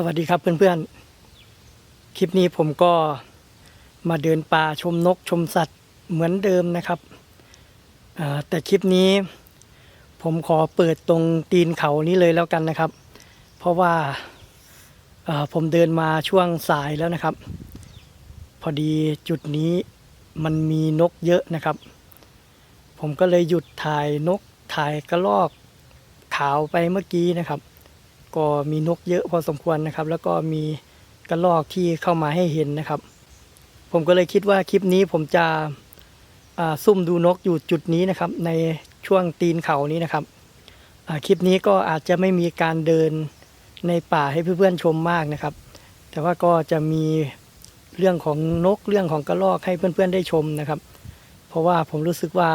สวัสดีครับเพื่อนๆ คลิปนี้ผมก็มาเดินป่าชมนกชมสัตว์เหมือนเดิมนะครับแต่คลิปนี้ผมขอเปิดตรงตีนเขานี้เลยแล้วกันนะครับ เพราะว่าผมเดินมาช่วงสายแล้วนะครับ พอดีจุดนี้มันมีนกเยอะนะครับ ผมก็เลยหยุดถ่ายนกถ่ายกระรอกขาวไปเมื่อกี้นะครับ ก็มีนกเยอะพอสมควรนะครับ แล้วก็มีกระรอกที่เข้ามาให้เห็นนะครับ ผมก็เลยคิดว่าคลิปนี้ผมจะซุ่มดูนกอยู่จุดนี้นะครับ ในช่วงตีนเขานี้นะครับคลิปนี้ก็อาจจะไม่มีการเดินในป่าให้เพื่อนๆชมมากนะครับ แต่ว่าก็จะมีเรื่องของนกเรื่องของกระรอกให้เพื่อนๆได้ชมนะครับ เพราะว่าผมรู้สึกว่า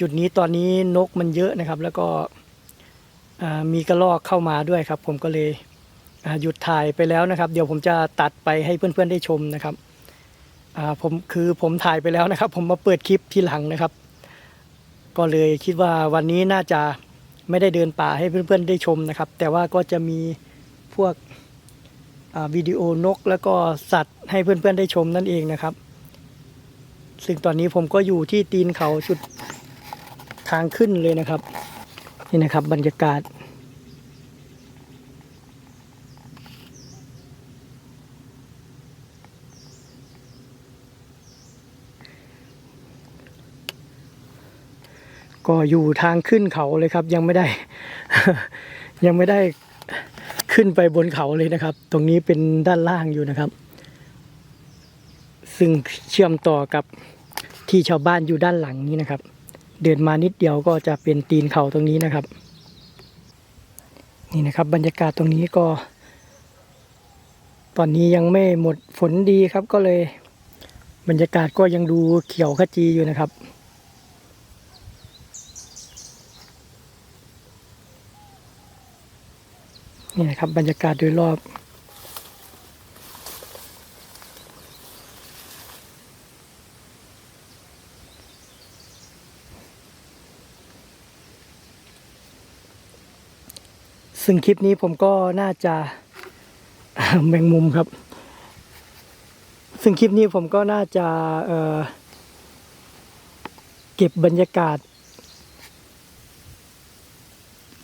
จุดนี้ตอนนี้นกมันเยอะนะครับ แล้วก็ มีกระรอกเข้ามาด้วยครับ ผมก็เลยหยุดถ่ายไปแล้วนะครับ เดี๋ยวผมจะตัดไปให้เพื่อนๆได้ชมนะครับผมคือผมถ่ายไปแล้วนะครับ ผมมาเปิดคลิปทีหลังนะครับ ก็เลยคิดว่าวันนี้น่าจะไม่ได้เดินป่าให้เพื่อนๆได้ชมนะครับ แต่ว่าก็จะมีพวกวิดีโอนก แล้วก็สัตว์ให้เพื่อนๆได้ชมนั่นเองนะครับ ซึ่งตอนนี้ผมก็อยู่ที่ตีนเขาจุดทางขึ้นเลยนะครับ นี่นะครับบรรยากาศ ก็อยู่ทางขึ้นเขาเลยครับ ยังไม่ได้ ยังไม่ได้ขึ้นไปบนเขาเลยนะครับ ตรงนี้เป็นด้านล่างอยู่นะครับ ซึ่งเชื่อมต่อกับที่ชาวบ้านอยู่ด้านหลังนี้นะครับ เดินมานิดเดียวก็จะเป็นตีนเขาตรงนี้นะครับ นี่นะครับ บรรยากาศตรงนี้ก็ ตอนนี้ยังไม่หมดฝนดีครับก็เลย บรรยากาศก็ยังดูเขียวขจีอยู่นะครับนี่นะครับบรรยากาศโดยรอบ ซึ่งคลิปนี้ผมก็น่าจะแมงมุมครับ ซึ่งคลิปนี้ผมก็น่าจะเเก็บบรรยากาศ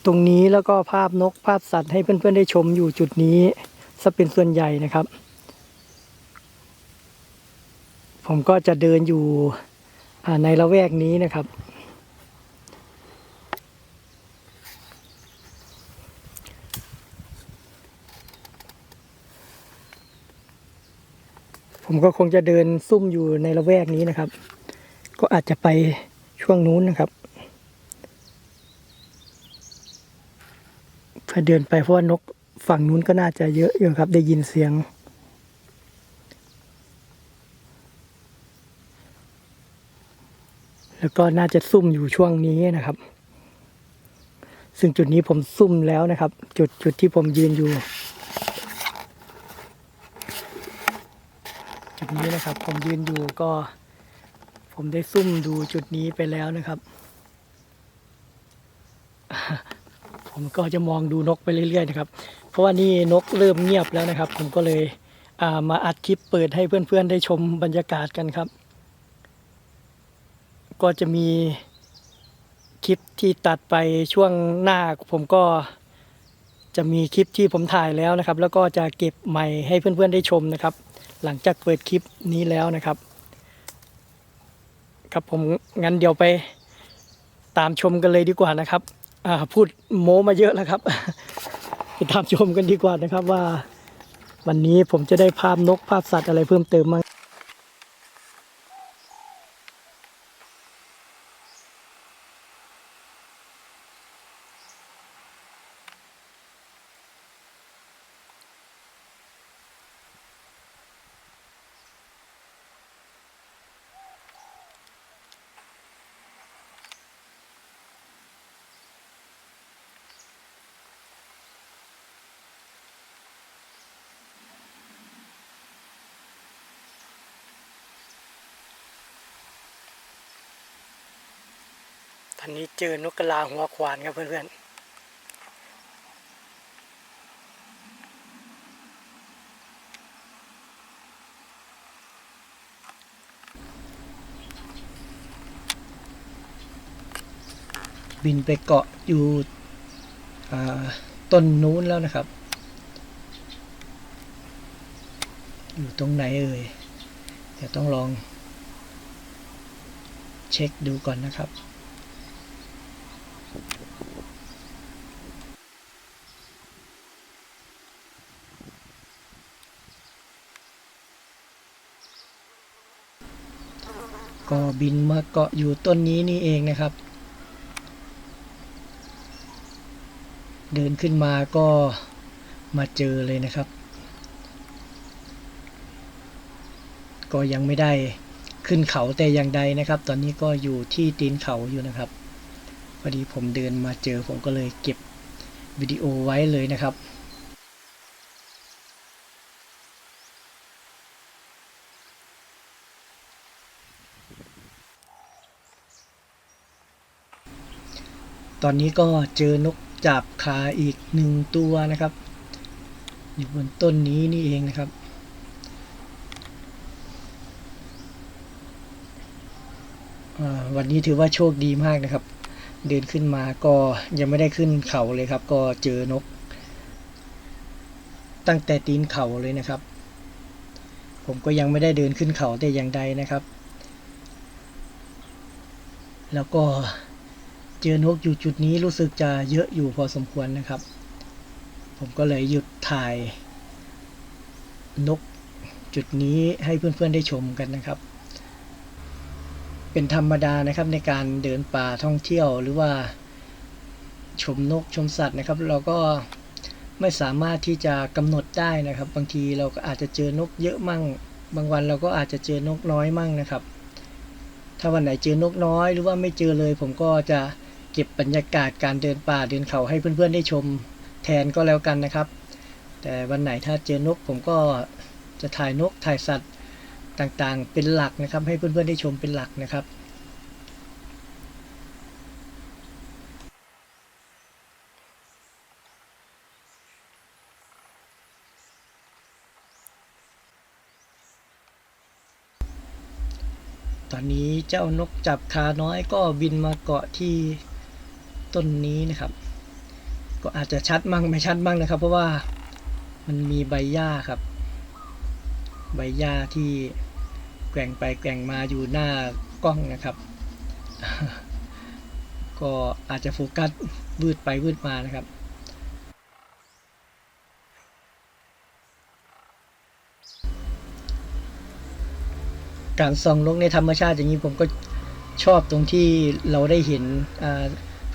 ตรงนี้แล้วก็ภาพนกภาพสัตว์ให้เพื่อนๆได้ชมอยู่จุดนี้ซะเป็นส่วนใหญ่นะครับ ผมก็จะเดินอยู่ในละแวกนี้นะครับ ผมก็คงจะเดินซุ่มอยู่ในละแวกนี้นะครับ ก็อาจจะไปช่วงนู้นนะครับเพื่อเดินไปเพราะว่านกฝั่งนู้นก็น่าจะเยอะอยู่ครับ ได้ยินเสียง แล้วก็น่าจะซุ่มอยู่ช่วงนี้นะครับ ซึ่งจุดนี้ผมซุ่มแล้วนะครับ จุดจุดที่ผมยืนอยู่ จุด นะครับ ผมยืนอยู่ก็ ผมได้ซุ่มดูจุดนี้ไปแล้วนะครับ ผมก็จะมองดูนกไปเรื่อยๆนะครับ เพราะว่านี่นกเริ่มเงียบแล้วนะครับ ผมก็เลยามาอัดคลิปเปิดให้เพื่อนๆได้ชมบรรยากาศกันครับ ก็จะมีคลิปที่ตัดไปช่วงหน้าผมก็จะมีคลิปที่ผมถ่ายแล้วนะครับ แล้วก็จะเก็บใหม่ให้เพื่อนๆได้ชมนะครับ หลังจากเปิดคลิปนี้แล้วนะครับ ครับผมงั้นเดี๋ยวไปตามชมกันเลยดีกว่านะครับพูดโม้มาเยอะแล้วครับ ไปตามชมกันดีกว่านะครับว่า วันนี้ผมจะได้ภาพนกภาพสัตว์อะไรเพิ่มเติมมั้ง เจอนกกระลาหัวขวานครับเพื่อนๆบินไปเกาะอยู่ต้นนู้นแล้วนะครับ อยู่ตรงไหนเอ่ยเดี๋ต้องลองเช็คดูก่อนนะครับ บินมาเกาะอยู่ต้นนี้นี่เองนะครับ เดินขึ้นมาก็มาเจอเลยนะครับ ก็ยังไม่ได้ขึ้นเขาแต่อย่างใดนะครับ ตอนนี้ก็อยู่ที่ตีนเขาอยู่นะครับพอดีผมเดินมาเจอผมก็เลยเก็บวิดีโอไว้เลยนะครับ อนนี้ก็เจอนกจับขาอีกหนึ่งตัวนะครับ อยู่บนต้นนี้นี่เองนะครับ วันนี้ถือว่าโชคดีมากนะครับ เดินขึ้นมาก็ยังไม่ได้ขึ้นเขาเลยครับ ก็เจอนก ตั้งแต่ตีนเขาเลยนะครับ ผมก็ยังไม่ได้เดินขึ้นเขาแต่อย่างใดนะครับ แล้วก็ เจอนกอยู่จุดนี้รู้สึกจะเยอะอยู่พอสมควรนะครับ ผมก็เลยหยุดถ่าย นกจุดนี้ให้เพื่อนๆได้ชมกันนะครับ เป็นธรรมดานะครับในการเดินป่าท่องเที่ยวหรือว่าชมนกชมสัตว์นะครับ เราก็ไม่สามารถที่จะกำหนดได้นะครับ บางทีเราก็อาจจะเจอนกเยอะมั่ง บางวันเราก็อาจจะเจอนกน้อยมั่งนะครับ ถ้าวันไหนเจอนกน้อยหรือว่าไม่เจอเลย ผมก็จะ เก็บบรรยากาศการเดินป่าเดินเขาให้เพื่อนๆได้ชมแทนก็แล้วกันนะครับ แต่วันไหนถ้าเจอนกผมก็จะถ่ายนกถ่ายสัตว์ต่างๆ เป็นหลักนะครับ ให้เพื่อนๆได้ชมเป็นหลักนะครับตอนนี้เจ้านกจับคาน้อยก็บินมาเกาะที่ ต้นนี้นะครับ ก็อาจจะชัดมั่งไม่ชัดมั่งนะครับ เพราะว่ามันมีใบหญ้าครับ ใบหญ้าที่แกว่งไปแกว่งมาอยู่หน้ากล้องนะครับ ก็อาจจะโฟกัสวืดไปวืดมานะครับ การส่องนกในธรรมชาติอย่างนี้ผมก็ชอบตรงที่เราได้เห็นอ่า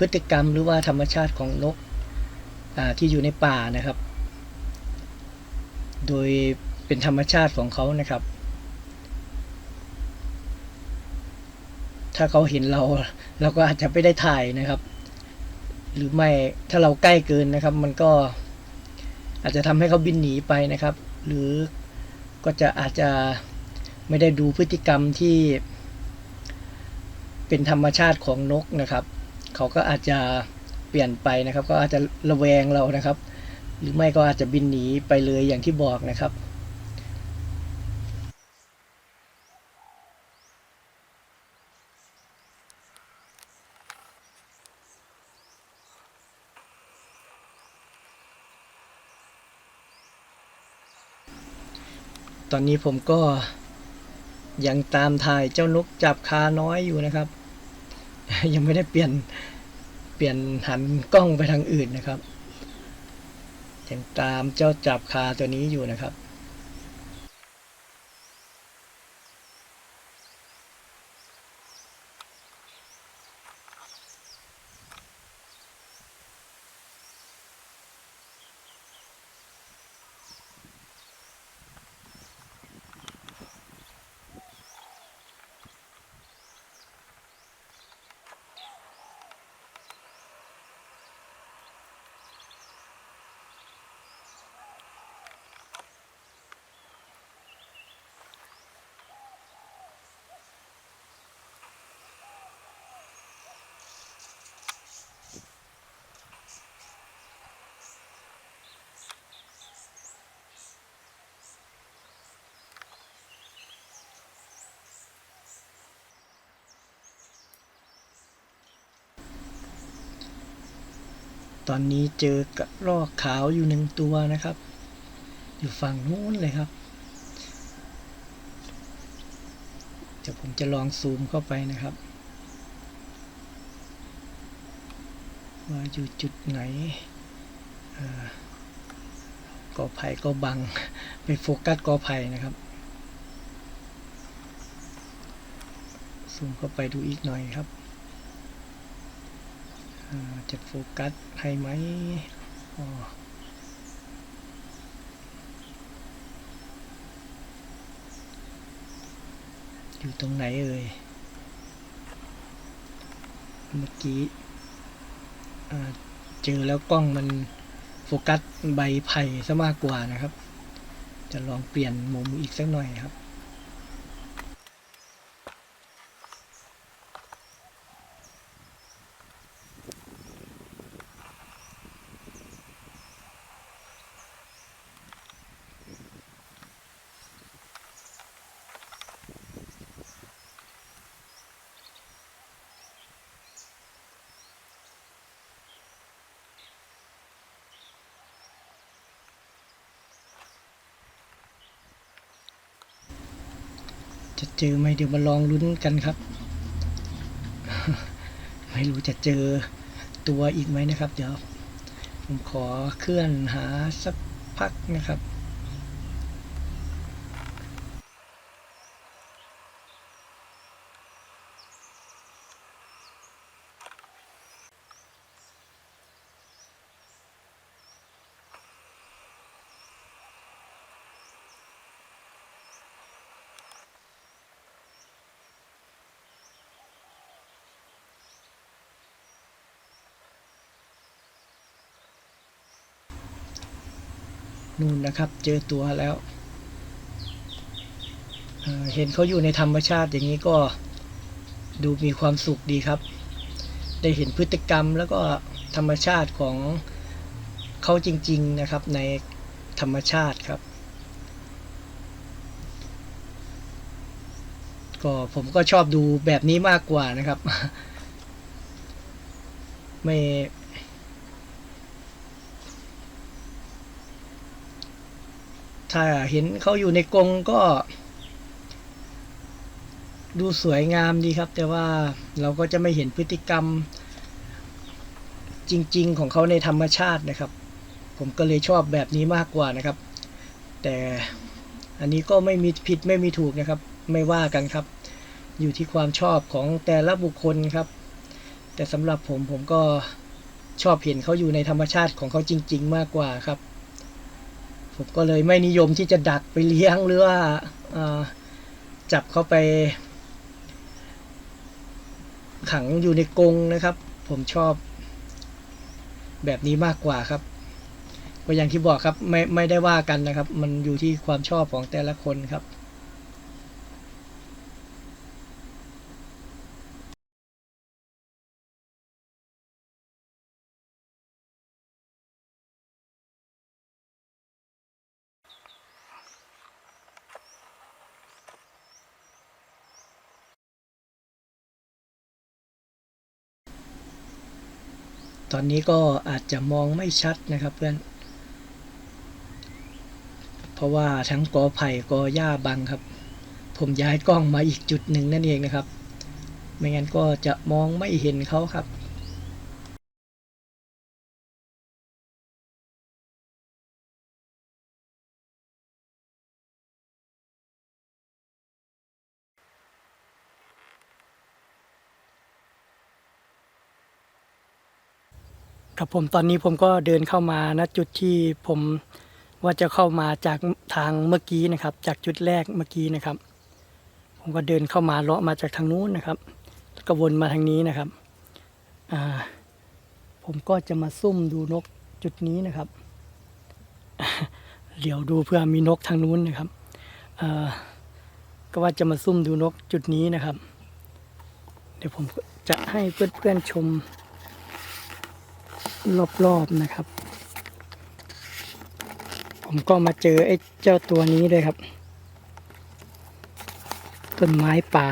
พฤติกรรมหรือว่าธรรมชาติของนกที่อยู่ในป่านะครับ โดยเป็นธรรมชาติของเขานะครับ ถ้าเขาเห็นเราเราก็อาจจะไม่ได้ถ่ายนะครับ หรือไม่ถ้าเราใกล้เกินนะครับ มันก็อาจจะทำให้เขาบินหนีไปนะครับ หรือก็จะอาจจะไม่ได้ดูพฤติกรรมที่เป็นธรรมชาติของนกนะครับ เขาก็อาจจะเปลี่ยนไปนะครับ ก็อาจจะระแวงเรานะครับ หรือไม่ก็อาจจะบินหนีไปเลยอย่างที่บอกนะครับตอนนี้ผมก็ยังตามถ่ายเจ้านกจับคาน้อยอยู่นะครับ ยังไม่ได้เปลี่ยน เปลี่ยนหันกล้องไปทางอื่นนะครับยังตามเจ้าจับคาตัวนี้อยู่นะครับ ตอนนี้เจอกระรอกขาวอยู่หนึ่งตัวนะครับ อยู่ฝั่งนู้นเลยครับเดี๋ยวผมจะลองซูมเข้าไปนะครับ ว่าอยู่จุดไหนกอไผ่ก็บัง ไปโฟกัสกอไผ่นะครับ ซูมเข้าไปดูอีกหน่อยครับ อ่าจะโฟกัสให้ไหมอยู่ตรงไหนเอ่ย เมื่อกี้เจอแล้วกล้องมันโฟกัสใบไผ่ซะมากกว่านะครับ จะลองเปลี่ยนมุมอีกสักหน่อยครับ จะเจอไหมเดี๋ยวมาลองลุ้นกันครับ ไม่รู้จะเจอตัวอีกไหมนะครับ เดี๋ยว ผมขอเคลื่อนหาสักพักนะครับ นู่นนะครับ เจอตัวแล้วเเห็นเขาอยู่ในธรรมชาติอย่างนี้ก็ดูมีความสุขดีครับ ได้เห็นพฤติกรรมแล้วก็ธรรมชาติของเขาจริง ๆนะครับในธรรมชาติครับ ก็ผมก็ชอบดูแบบนี้มากกว่านะครับ ไม่ ถ้าเห็นเขาอยู่ในกรงก็ ดูสวยงามดีครับ แต่ว่าเราก็จะไม่เห็นพฤติกรรม จริง ๆ ของเขาในธรรมชาตินะครับ ผมก็เลยชอบแบบนี้มากกว่านะครับ แต่อันนี้ก็ไม่มีผิดไม่มีถูกนะครับ ไม่ว่ากันครับ อยู่ที่ความชอบของแต่ละบุคคลครับ แต่สำหรับผมผมก็ชอบเห็นเขาอยู่ในธรรมชาติของเขาจริง ๆ มากกว่าครับ ผมก็เลยไม่นิยมที่จะดักไปเลี้ยงหรือว่าจับเขาไป ขังอยู่ในกรงนะครับ ผมชอบ แบบนี้มากกว่าครับก็อย่างที่บอกครับไม่ไม่ได้ว่ากันนะครับ มันอยู่ที่ความชอบของแต่ละคนครับ ตอนนี้ก็อาจจะมองไม่ชัดนะครับเพื่อน เพราะว่าทั้งกอไผ่กอหญ้าบังครับ ผมย้ายกล้องมาอีกจุดหนึ่งนั่นเองนะครับ ไม่งั้นก็จะมองไม่เห็นเขาครับ ครับผมตอนนี้ผมก็เดินเข้ามาณจุดที่ผมว่าจะเข้ามาจากทางเมื่อกี้นะครับ จากจุดแรกเมื่อกี้นะครับ ผมก็เดินเข้ามาเลาะมาจากทางนู้นนะครับแล้วก็วนมาทางนี้นะครับอ่าผมก็จะมาซุ่มดูนกจุดนี้นะครับเหลียวดูเพื่อมีนกทางนู้นนะครับก็ว่าจะมาซุ่มดูนกจุดนี้นะครับ เดี๋ยวผมจะให้เพื่อนๆชม รอบๆนะครับ ผมก็มาเจอไอ้เจ้าตัวนี้ด้วยครับ ต้นไม้ป่า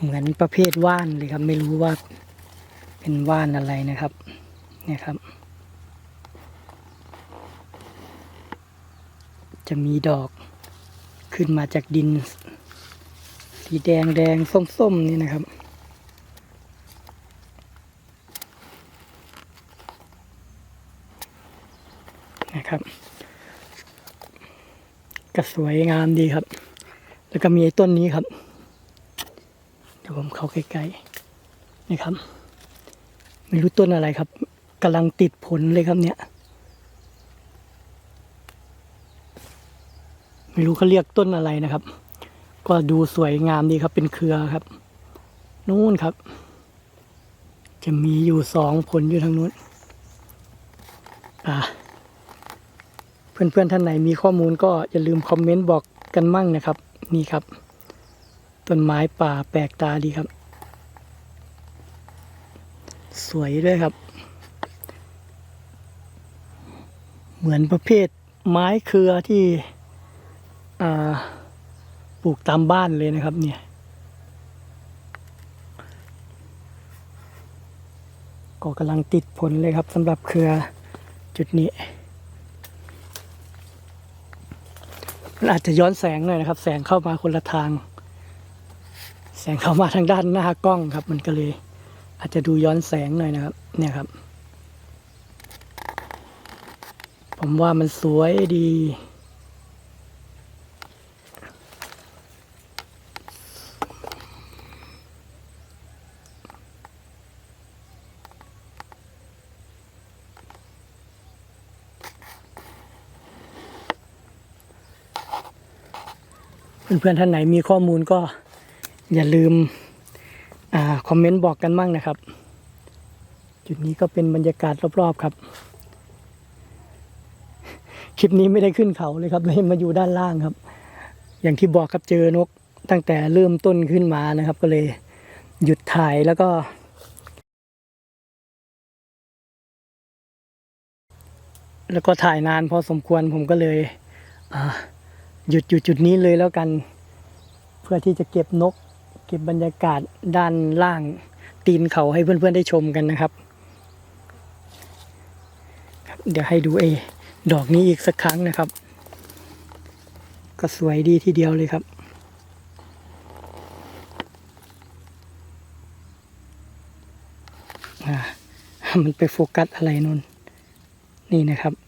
เหมือนประเภทว่านเลยครับ ไม่รู้ว่าเป็นว่านอะไรนะครับ เนี่ยครับ จะมีดอกขึ้นมาจากดิน สีแดงแดงส้มๆนี่นะครับ ครับ ก็สวยงามดีครับ แล้วก็มีไอ้ต้นนี้ครับเดี๋ยวผมเข้าใกล้ๆนี่ครับไม่รู้ต้นอะไรครับกำลังติดผลเลยครับเนี่ยไม่รู้เขาเรียกต้นอะไรนะครับ ก็ดูสวยงามดีครับ เป็นเครือครับ นู่นครับ จะมีอยู่สองผลอยู่ทางนู้น อ่า เพื่อนๆท่านไหนมีข้อมูลก็อย่าลืมคอมเมนต์บอกกันมั่งนะครับ นี่ครับ ต้นไม้ป่าแปลกตาดีครับ สวยด้วยครับ เหมือนประเภทไม้เครือที่ปลูกตามบ้านเลยนะครับเนี่ยก็กำลังติดผลเลยครับสำหรับเครือจุดนี้ มันอาจจะย้อนแสงหน่อยนะครับ แสงเข้ามาคนละทาง แสงเข้ามาทางด้านหน้ากล้องครับ มันก็เลย อาจจะดูย้อนแสงหน่อยนะครับ เนี่ยครับ ผมว่ามันสวยดี เพื่อนๆท่านไหนมีข้อมูลก็อย่าลืมอคอมเมนต์บอกกันมั่งนะครับ จุดนี้ก็เป็นบรรยากาศรอบๆครับ คลิปนี้ไม่ได้ขึ้นเขาเลยครับเลยมาอยู่ด้านล่างครับ อย่างที่บอกครับเจอนกตั้งแต่เริ่มต้นขึ้นมานะครับ ก็เลยหยุดถ่ายแล้วก็ แล้วก็ถ่ายนานพอสมควรผมก็เลยอ่า หยุดอยู่จุดนี้เลยแล้วกัน เพื่อที่จะเก็บนก เก็บบรรยากาศด้านล่างตีนเขาให้เพื่อนๆได้ชมกันนะครับ เดี๋ยวให้ดูเอดอกนี้อีกสักครั้งนะครับ ก็สวยดีทีเดียวเลยครับอ่ามันไปโฟกัสอะไรนนนี่นะครับ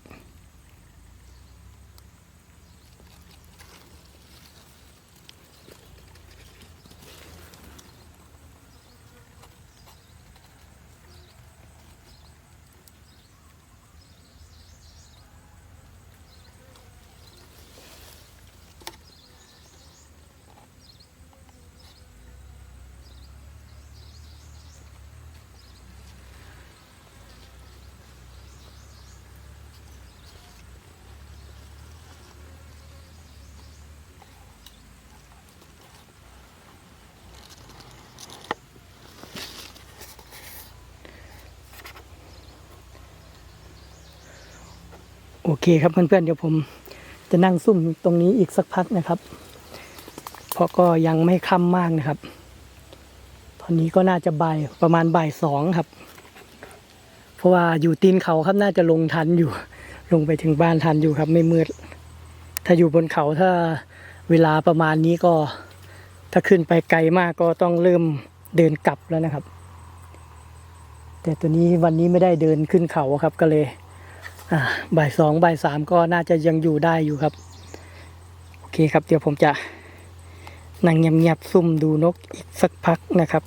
โอเคครับเพื่อนๆเดี๋ยวผมจะนั่งซุ่มตรงนี้อีกสักพักนะครับ เพราะก็ยังไม่ค่ำมากนะครับ ตอนนี้ก็น่าจะบ่ายประมาณบ่ายสองครับ เพราะว่าอยู่ตีนเขาครับน่าจะลงทันอยู่ ลงไปถึงบ้านทันอยู่ครับ ไม่มืด ถ้าอยู่บนเขาถ้าเวลาประมาณนี้ก็ ถ้าขึ้นไปไกลมากก็ต้องเริ่มเดินกลับแล้วนะครับ แต่ตัวนี้วันนี้ไม่ได้เดินขึ้นเขาครับก็เลย บ่ายสองบ่ายสามก็น่าจะยังอยู่ได้อยู่ครับ โอเคครับ เดี๋ยวผมจะนั่งเงียบๆซุ่มดูนกอีกสักพักนะครับ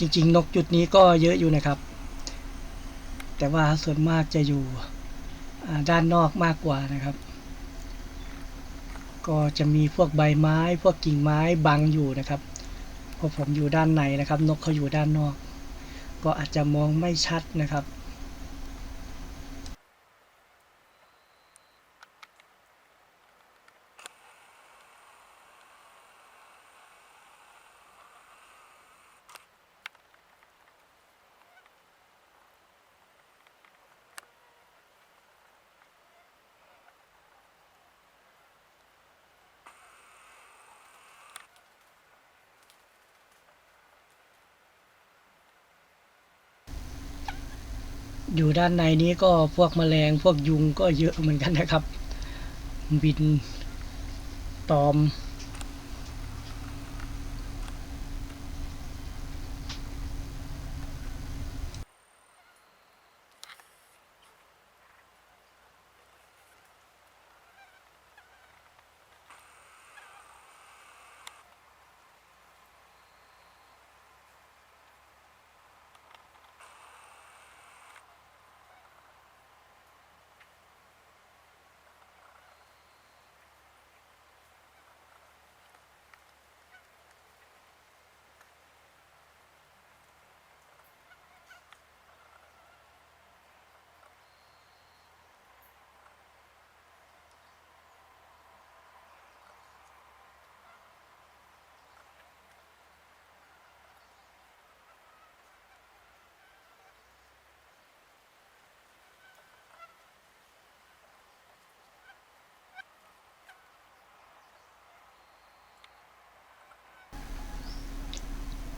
จริง ๆ นกจุดนี้ก็เยอะอยู่นะครับ แต่ว่าส่วนมากจะอยู่ด้านนอกมากกว่านะครับ ก็จะมีพวกใบไม้ พวกกิ่งไม้บังอยู่นะครับพอผมอยู่ด้านในนะครับ นกเขาอยู่ด้านนอก ก็อาจจะมองไม่ชัดนะครับ ด้านในนี้ก็พวกแมลงพวกยุงก็เยอะเหมือนกันนะครับ บินตอม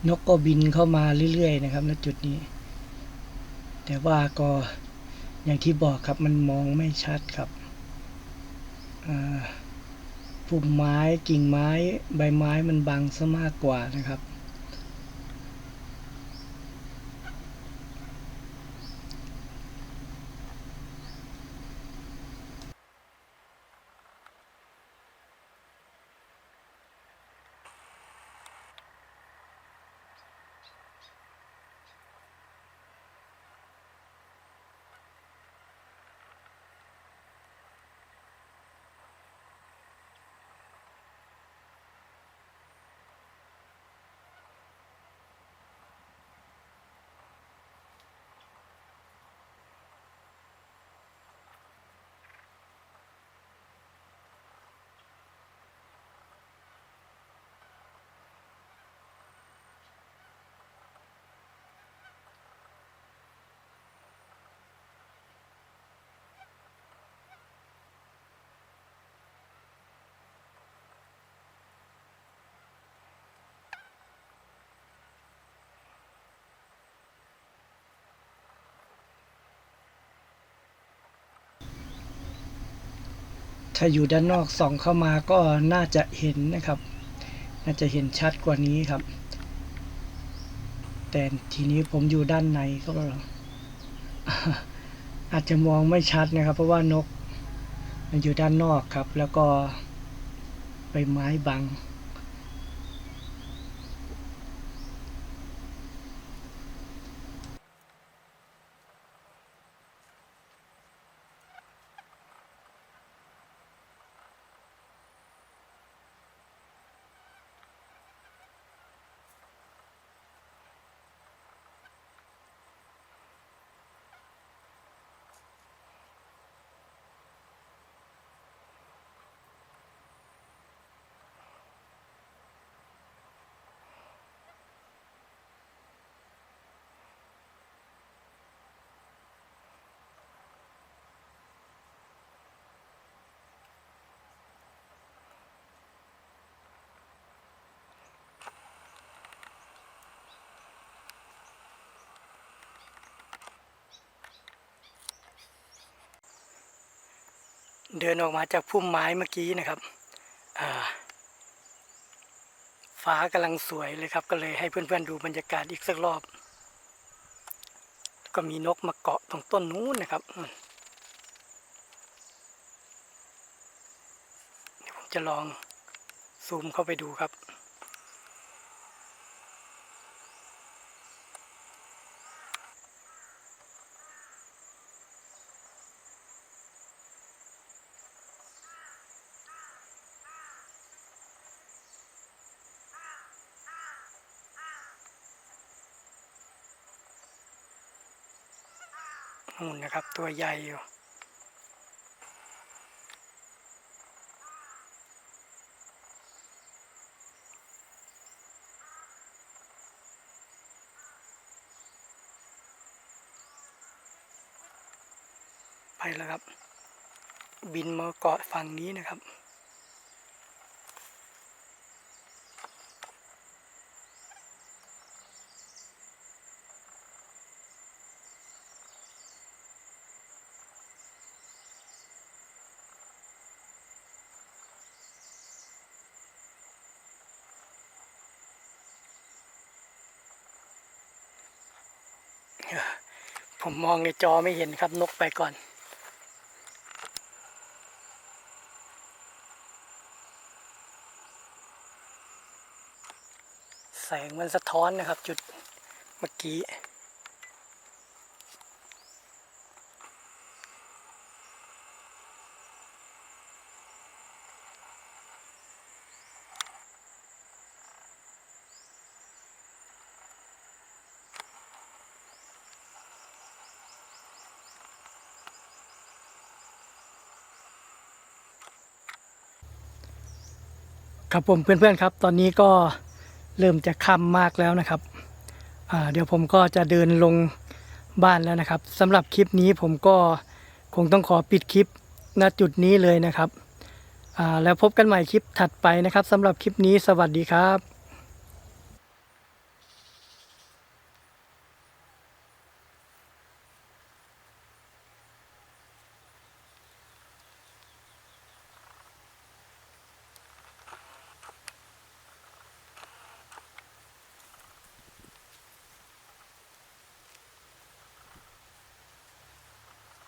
นกก็บินเข้ามาเรื่อยๆนะครับณจุดนี้ แต่ว่าก็อย่างที่บอกครับมันมองไม่ชัดครับพุ่มไม้กิ่งไม้ใบไม้มันบังซะมากกว่านะครับ ถ้าอยู่ด้านนอกส่องเข้ามาก็น่าจะเห็นนะครับ น่าจะเห็นชัดกว่านี้ครับ แต่ทีนี้ผมอยู่ด้านในก็อาจจะมองไม่ชัดนะครับ เพราะว่านกมันอยู่ด้านนอกครับ แล้วก็ใบไม้บัง เดินออกมาจากพุ่มไม้เมื่อกี้นะครับฟ้ากำลังสวยเลยครับ ก็เลยให้เพื่อนๆดูบรรยากาศอีกสักรอบ ก็มีนกมาเกาะตรงต้นนู้นนะครับเดี๋ยวผมจะลองซูมเข้าไปดูครับ นู่นนะครับ ตัวใหญ่อยู่ไปแล้วครับ บินมาเกาะฝั่งนี้นะครับ ผมมองในจอไม่เห็นครับนกไปก่อน แสงมันสะท้อนนะครับ จุดเมื่อกี้ ครับผมเพื่อนๆครับ ตอนนี้ก็เริ่มจะค่ำมากแล้วนะครับเดี๋ยวผมก็จะเดินลงบ้านแล้วนะครับสำหรับคลิปนี้ผมก็คงต้องขอปิดคลิปณจุดนี้เลยนะครับแล้วพบกันใหม่คลิปถัดไปนะครับสำหรับคลิปนี้สวัสดีครับ